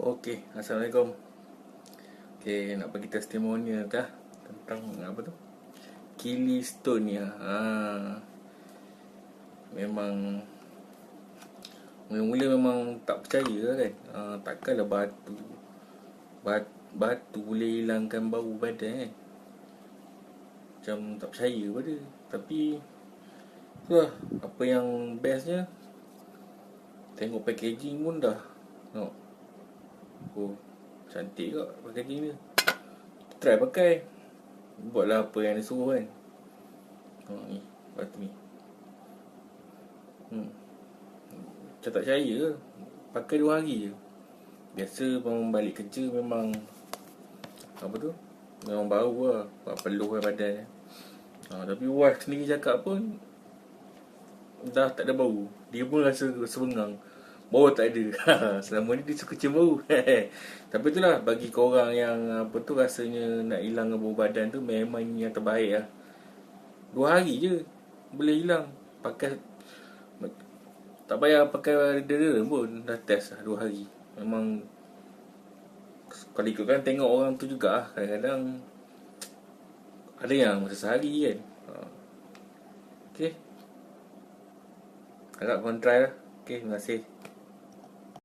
Okey, Assalamualaikum. Okey, nak bagi testimonial dah tentang apa tu? Kili Stone ya. Ha. Memang Mula-mula memang tak percaya lah kan ha, Takkanlah batu bat, Batu boleh hilangkan bau badan kan Macam tak percaya pada Tapi Itulah Apa yang bestnya Tengok packaging pun dah Tengok Oh Cantik kak packaging dia. Try pakai. Buatlah apa yang dia suruh kan. Oh ni Batu ni. Hmm. Macam tak percaya ke? Pakai dua hari je. Biasa bangun balik kerja memang Apa tu? Memang bau lah. Peluh kan badan ha, Tapi wife sendiri cakap pun Dah tak ada bau. Dia pun rasa sebengang Bau tak ada. Selama ni dia suka cium bau Tapi itulah Bagi korang yang Apa tu rasanya Nak hilang bau badan tu Memang yang terbaik lah. Dua hari je Boleh hilang. Pakai tak payah pakai deodorant pun Dah test lah dua hari. Memang Kalau ikutkan tengok orang tu juga lah Kadang-kadang Ada yang masa sehari kan. Ha. Okay Harap korang try lah. Okay terima kasih